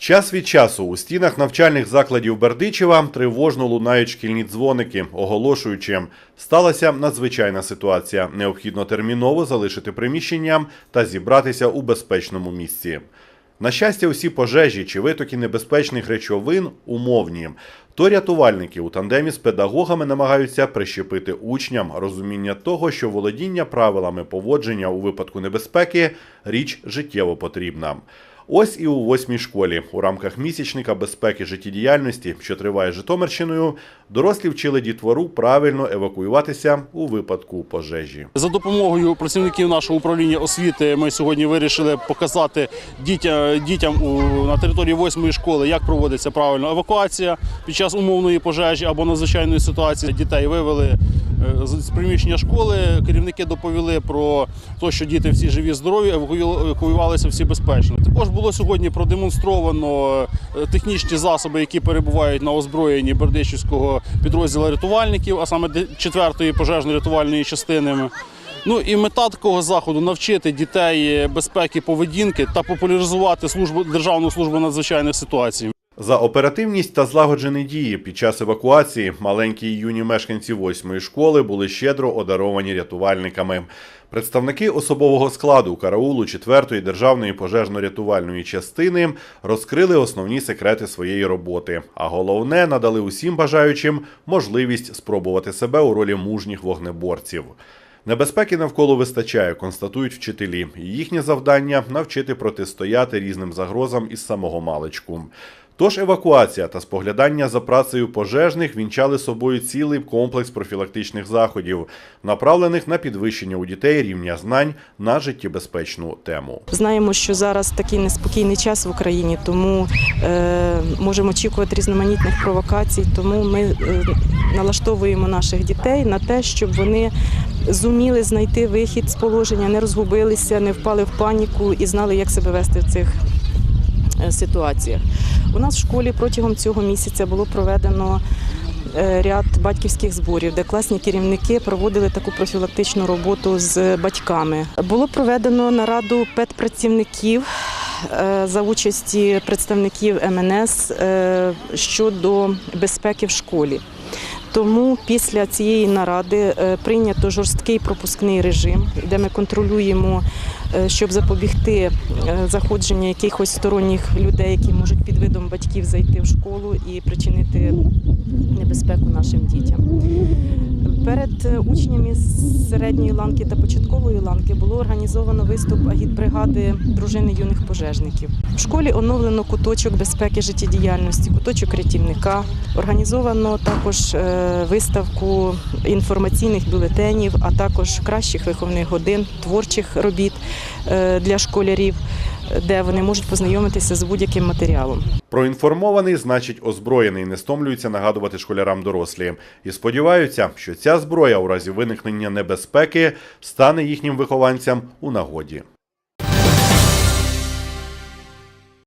Час від часу у стінах навчальних закладів Бердичева тривожно лунають шкільні дзвоники, оголошуючи, сталася надзвичайна ситуація. Необхідно терміново залишити приміщення та зібратися у безпечному місці. На щастя, усі пожежі чи витоки небезпечних речовин умовні. То рятувальники у тандемі з педагогами намагаються прищепити учням розуміння того, що володіння правилами поводження у випадку небезпеки річ життєво потрібна. Ось і у восьмій школі у рамках місячника безпеки життєдіяльності, що триває Житомирщиною, дорослі вчили дітвору правильно евакуюватися у випадку пожежі. За допомогою працівників нашого управління освіти ми сьогодні вирішили показати дітям, дітям на території восьмої школи, як проводиться правильно евакуація під час умовної пожежі або надзвичайної ситуації. Дітей вивели з з приміщення школи. Керівники доповіли про те, що діти всі живі, здорові, евакую- евакуювалися всі безпечно. Також було сьогодні продемонстровано е, технічні засоби, які перебувають на озброєнні Бердичівського підрозділу рятувальників, а саме 4-ї пожежно-рятувальної частини. Ну і мета такого заходу навчити дітей безпеки поведінки та популяризувати службу державну службу надзвичайних ситуацій. За оперативність та злагоджені дії під час евакуації маленькі і юні мешканці восьмої школи були щедро одаровані рятувальниками. Представники особового складу караулу 4-ї державної пожежно-рятувальної частини розкрили основні секрети своєї роботи, а головне надали усім бажаючим можливість спробувати себе у ролі мужніх вогнеборців. Небезпеки навколо вистачає, констатують вчителі. Їхнє завдання навчити протистояти різним загрозам із самого маличку. Тож евакуація та споглядання за працею пожежних вінчали собою цілий комплекс профілактичних заходів, направлених на підвищення у дітей рівня знань на життєбезпечну тему. Знаємо, що зараз такий неспокійний час в Україні, тому е, можемо очікувати різноманітних провокацій. Тому ми е, налаштовуємо наших дітей на те, щоб вони зуміли знайти вихід з положення, не розгубилися, не впали в паніку і знали, як себе вести в цих ситуаціях. У нас в школі протягом цього місяця було проведено е, ряд батьківських зборів, де класні керівники проводили таку профілактичну роботу з батьками. Було проведено нараду педпрацівників е, за участі представників МНС е, щодо безпеки в школі. Тому після цієї наради е, прийнято жорсткий пропускний режим, де ми контролюємо, е, щоб запобігти е, заходження якихось сторонніх людей, які можуть під видом батьків зайти в школу і причинити небезпеку нашим дітям. Перед е, учнями з середньої ланки та початкової ланки було організовано виступ агітбригади дружини юних пожежників. В школі оновлено куточок безпеки життєдіяльності, куточок рятівника. Організовано також е, виставку інформаційних бюлетенів, а також кращих виховних годин, творчих робіт е, для школярів, де вони можуть познайомитися з будь-яким матеріалом. Проінформований, значить озброєний, не стомлюються нагадувати школярам дорослі. І сподіваються, що ця зброя у разі виникнення небезпеки стане їхнім вихованцям у нагоді.